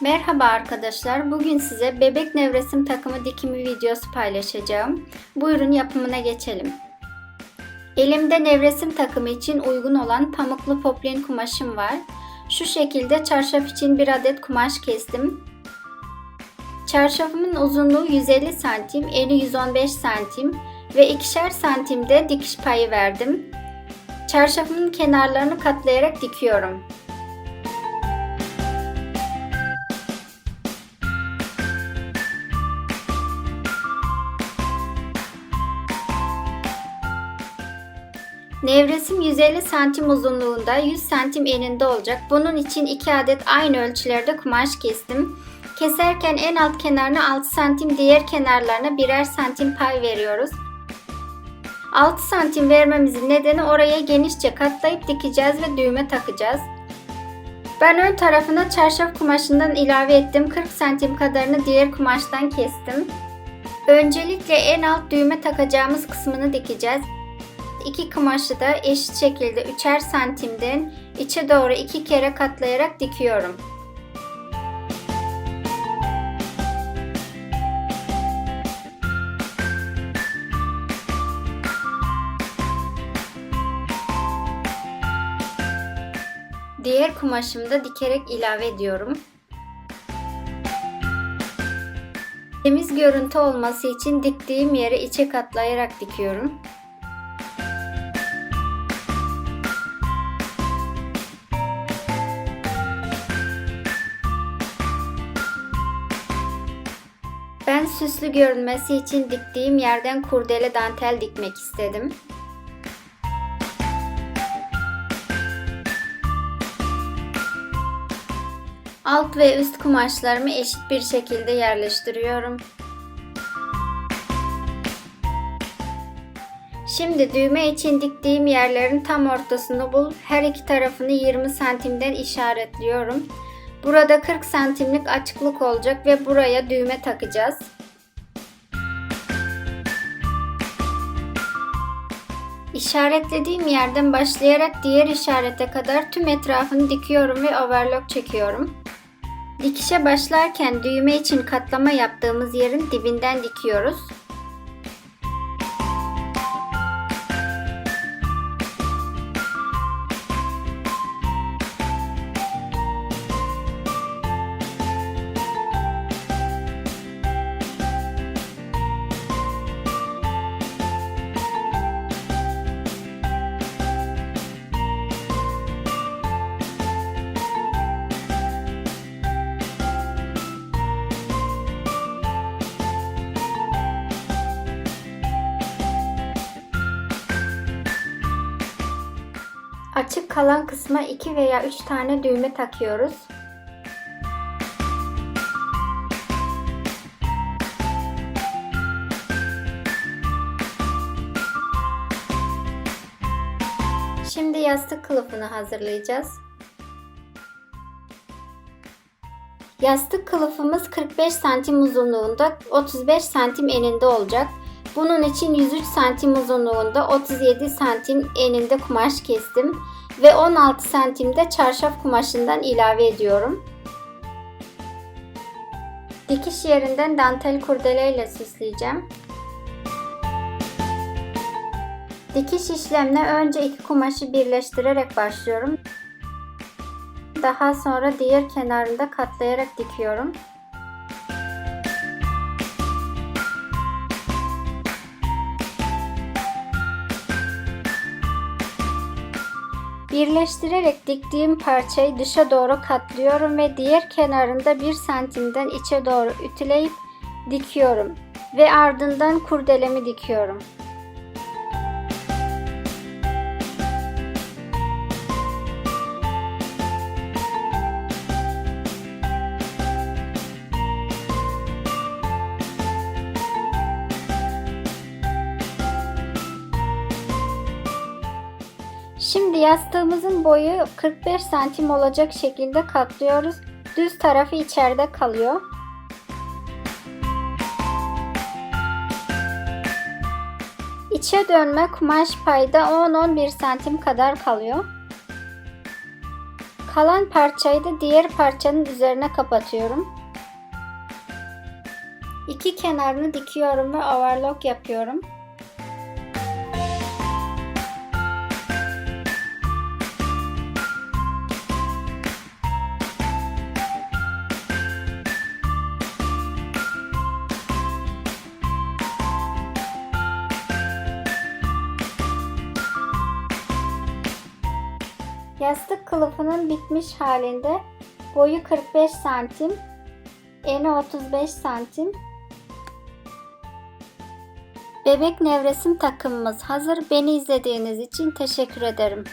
Merhaba arkadaşlar. Bugün size bebek nevresim takımı dikimi videosu paylaşacağım. Buyurun yapımına geçelim. Elimde nevresim takımı için uygun olan pamuklu poplin kumaşım var. Şu şekilde çarşaf için bir adet kumaş kestim. Çarşafımın uzunluğu 150 santim, eni 115 santim ve ikişer santimde dikiş payı verdim. Çarşafımın kenarlarını katlayarak dikiyorum. Nevresim 150 santim uzunluğunda 100 santim eninde olacak. Bunun için 2 adet aynı ölçülerde kumaş kestim. Keserken en alt kenarına 6 santim diğer kenarlarına birer santim pay veriyoruz. 6 santim vermemizin nedeni oraya genişçe katlayıp dikeceğiz ve düğme takacağız. Ben ön tarafına çarşaf kumaşından ilave ettim. 40 santim kadarını diğer kumaştan kestim. Öncelikle en alt düğme takacağımız kısmını dikeceğiz. İki kumaşı da eşit şekilde 3'er santimden içe doğru iki kere katlayarak dikiyorum. Diğer kumaşımı da dikerek ilave ediyorum. Temiz görüntü olması için diktiğim yere içe katlayarak dikiyorum. Ben süslü görünmesi için diktiğim yerden kurdele dantel dikmek istedim. Alt ve üst kumaşlarımı eşit bir şekilde yerleştiriyorum. Şimdi düğme için diktiğim yerlerin tam ortasını bul. Her iki tarafını 20 santimden işaretliyorum. Burada 40 santimlik açıklık olacak ve buraya düğme takacağız. İşaretlediğim yerden başlayarak diğer işarete kadar tüm etrafını dikiyorum ve overlock çekiyorum. Dikişe başlarken düğme için katlama yaptığımız yerin dibinden dikiyoruz. Açık kalan kısma 2 veya 3 tane düğme takıyoruz. Şimdi yastık kılıfını hazırlayacağız. Yastık kılıfımız 45 santim uzunluğunda 35 santim eninde olacak. Bunun için 103 santim uzunluğunda 37 santim eninde kumaş kestim ve 16 santimde çarşaf kumaşından ilave ediyorum. Dikiş yerinden dantel kurdeleyle süsleyeceğim. Dikiş işlemine önce iki kumaşı birleştirerek başlıyorum. Daha sonra diğer kenarında katlayarak dikiyorum. Birleştirerek diktiğim parçayı dışa doğru katlıyorum ve diğer kenarında 1 santimden içe doğru ütüleyip dikiyorum ve ardından kurdelemi dikiyorum. Şimdi yastığımızın boyu 45 santim olacak şekilde katlıyoruz. Düz tarafı içeride kalıyor. İçe dönme kumaş payda 10-11 santim kadar kalıyor. Kalan parçayı da diğer parçanın üzerine kapatıyorum. İki kenarını dikiyorum ve overlock yapıyorum. Yastık kılıfının bitmiş halinde boyu 45 santim, eni 35 santim. Bebek nevresim takımımız hazır. Beni izlediğiniz için teşekkür ederim.